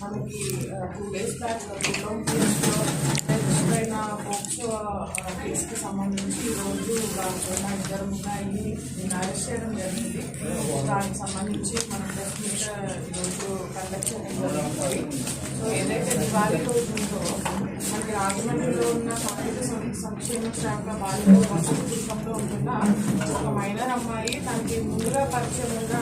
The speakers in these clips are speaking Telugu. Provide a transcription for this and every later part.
మనకి టూ డేస్ బ్యాక్ గుంటూరు కేసులో రిజిస్టర్ అయిన పోక్సో కేసుకి సంబంధించి రోజు ఉన్న ఇద్దరు ముద్దాయిని నేను అరెస్ట్ చేయడం జరిగింది దానికి సంబంధించి మనం ప్రెస్ మీట్ ఈరోజు కండక్ట్ చేయడం జరుగుతుంది సో ఏదైతే దివాళీ రోజు ఉందో మనకి రాజమండ్రిలో ఉన్న సాంఘిక సం- సంక్షేమ శాఖ బాలిక వసతి కుటుంబంలో ఉంటున్న ఒక మైనర్ అమ్మాయి తనకి ముందుగా పరిచయం ఉన్న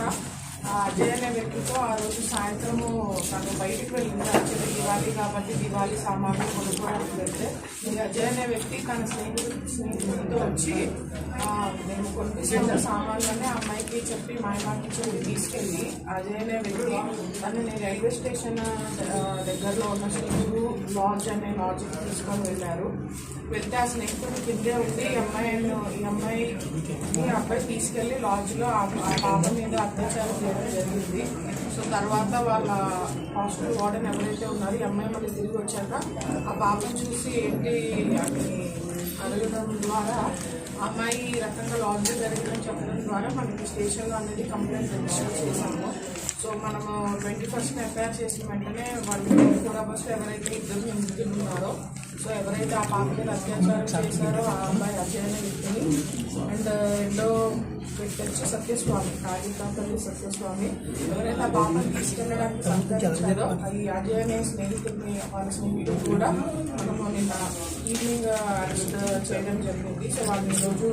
ఆ వ్యక్తితో ఆ రోజు సాయంత్రము తను బయటికి వెళ్ళింది. యాక్చువల్లీ దివాళీ కాబట్టి దివాళీ సామాన్లు కొనుక్కోవడానికి అజయ్ అనే వ్యక్తి తన స్నేహితుడు స్నేహితుడితో వచ్చి ఆ, నేను కొనుక్కున్న సామాన్లనే ఆ అమ్మాయికి చెప్పి మాయమాకి చెప్పి తీసుకెళ్ళి అజయ్ అనే వ్యక్తి తనని రైల్వే స్టేషన్ దగ్గరలో ఉన్న స్నేహితుడు లాడ్జ్ అనే లాడ్జ్కి తీసుకొని వెళ్ళారు. వెళ్తే ఆ స్నేహితుడు కిందే ఉండి ఈ అమ్మాయి ఈ అమ్మాయి ఈ అబ్బాయి తీసుకెళ్ళి లాడ్జ్లో ఆ పాప మీద అత్యాచారం చేయడం జరిగింది. సో తర్వాత వాళ్ళ హాస్టల్ వార్డెన్ ఎవరైతే ఉన్నారో ఈ అమ్మాయి మళ్ళీ తిరిగి వచ్చాక ఆ పాపను చూసి ఏంటి అడగడం ద్వారా అమ్మాయి ఈ రకంగా లాడ్జ్ జరిగిందని చెప్పడం ద్వారా మనకి స్టేషన్లో అనేది కంప్లైంట్ రిజిస్టర్ చేశాము సో మనము ట్వంటీ ఫస్ట్ ఎఫ్ఐఆర్ చేసిన వెంటనే వాళ్ళు ఫోర్ అవర్స్లో ఎవరైతే ఇద్దరు నిందితులు ఉన్నారో సో ఎవరైతే ఆ పాప మీద అత్యాచారం చేశారో ఆ అమ్మాయి అజయ్ వ్యక్తిని అండ్ రెండో వ్యక్తి వచ్చి సత్యస్వామి కాళికాపల్లి సత్యస్వామి. ఎవరైతే ఆ పాపను తీసుకెళ్ళడానికి సహకరించారో అది అజయ్ స్నేహితుడిని వాళ్ళ స్నేహితుడు కూడా మనము నిన్న ఈవినింగ్ అరెస్ట్ చేయడం జరిగింది. సో వాళ్ళని ఈరోజు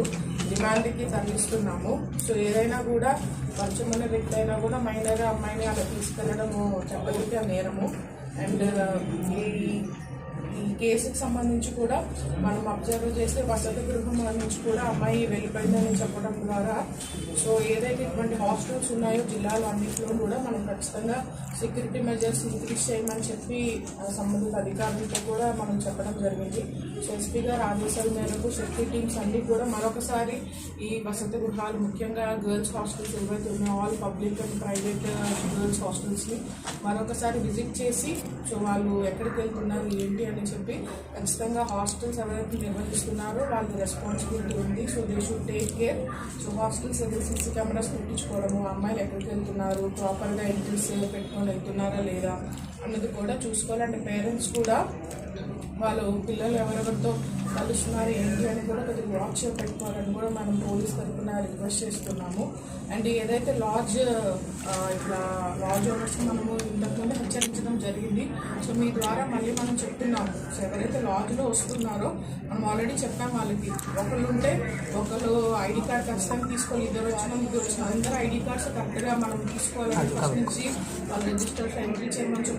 డిమాండ్కి తరలిస్తున్నాము. సో ఏదైనా కూడా పరిచయమైన వ్యక్తి అయినా కూడా మైనర్ అమ్మాయిని అలా తీసుకెళ్ళడము చెప్పగలిగితే నేరము. అండ్ ఈ కేసుకి సంబంధించి కూడా మనం అబ్జర్వ్ చేస్తే వసతి గృహం నుంచి కూడా అమ్మాయి వెళ్ళిపోయిందని చెప్పడం ద్వారా సో ఏదైతే ఇటువంటి హాస్టల్స్ ఉన్నాయో జిల్లాలో అన్నింటిలో కూడా మనం ఖచ్చితంగా సెక్యూరిటీ మెజర్స్ ఇంక్రీజ్ చేయమని చెప్పి సంబంధిత అధికారులతో కూడా మనం చెప్పడం జరిగింది. సో ఎస్పీ గారు ఆదేశాల మేరకు శక్తి టీమ్స్ అన్నీ కూడా మరొకసారి ఈ వసతి గృహాలు ముఖ్యంగా గర్ల్స్ హాస్టల్స్ ఏవైతే ఉన్నాయో all public and private girls హాస్టల్స్ని మరొకసారి విజిట్ చేసి సో వాళ్ళు ఎక్కడికి వెళ్తున్నారు ఏంటి అని చెప్పి ఖచ్చితంగా హాస్టల్స్ ఎవరైతే నిర్వహిస్తున్నారో వాళ్ళ రెస్పాన్సిబిలిటీ ఉంది. So they should take care so hostels దగ్గర సీసీ కెమెరాస్ పెట్టించుకోవడము అమ్మాయిలు ఎక్కడికి వెళ్తున్నారు ప్రాపర్గా ఎంట్రీస్ పెట్టుకొని వెళ్తున్నారా లేదా అన్నది కూడా చూసుకోవాలంటే పేరెంట్స్ కూడా వాళ్ళు పిల్లలు ఎవరెవరితో కలుస్తున్నారు ఏంటి అని కూడా కొద్దిగా వాచ్ పెట్టుకోవాలని కూడా మనం పోలీస్ తరఫున రిక్వెస్ట్ చేస్తున్నాము. అండ్ ఏదైతే లాడ్జ్ ఇట్లా లాడ్జ్ ఓనర్స్ మనము ఇంతకుముందు హెచ్చరించడం జరిగింది. సో మీ ద్వారా మళ్ళీ మనం చెప్తున్నాము. సో ఎవరైతే లాడ్జ్లో వస్తున్నారో మనం ఆల్రెడీ చెప్పాం వాళ్ళకి. ఒకళ్ళు ఉంటే ఒకళ్ళు ఐడి కార్డ్ ఖచ్చితంగా తీసుకోవాలి ఇద్దరు వచ్చిన ముగ్గురు వచ్చిన అందరూ ఐడి కార్డ్స్ కరెక్ట్గా మనం తీసుకోవాలని ఫస్ట్ నుంచి వాళ్ళు రిజిస్టర్ ఎంట్రీ చేయమని